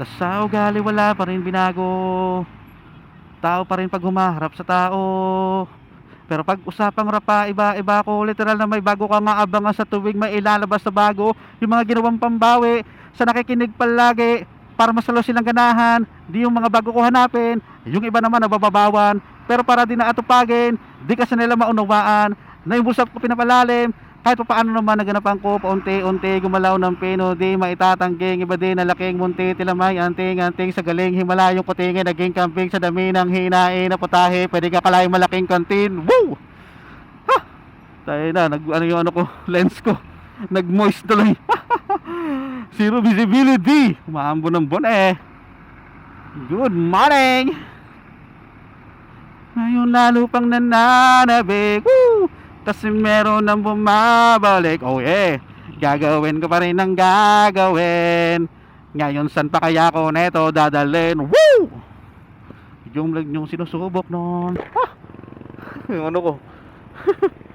Tas sa ugali wala pa rin binago. Tao pa rin pag humaharap sa tao. Pero pag usapang rapa, iba-iba ko, literal na may bago ka nga abangan sa tuwing may ilalabas na bago. Yung mga ginawang pambawi, sa nakikinig palagi, para masalo silang ganahan, di yung mga bago ko hanapin, yung iba naman nabababawan, pero para di na atupagin, di kasi nila maunawaan, na yung busap ko pinapalalim, kahit pa paano naman naganapan ko, paunti-unti gumalaw ng pino, di maitatangking, iba din na laking munti, tilamay, anting-anting sa galing, himalayong putingin, naging kambing sa dami ng hinain na putahe, pwede ka kalayang malaking kantin, woo! Ha! Tayo na, nag, ano yung ano ko, lens ko, nag-moist tuloy. Zero visibility, umaambo ng buwan eh. Good morning! Ngayon lalo pang nananabik, woo! Kasi meron nang bumabalik Oh yeah. Gagawin ko pa rin ang gagawin. Ngayon saan pa kaya ko neto dadalhin? Woo! Yung lag yung sinusubok nun. Ah! Ano ko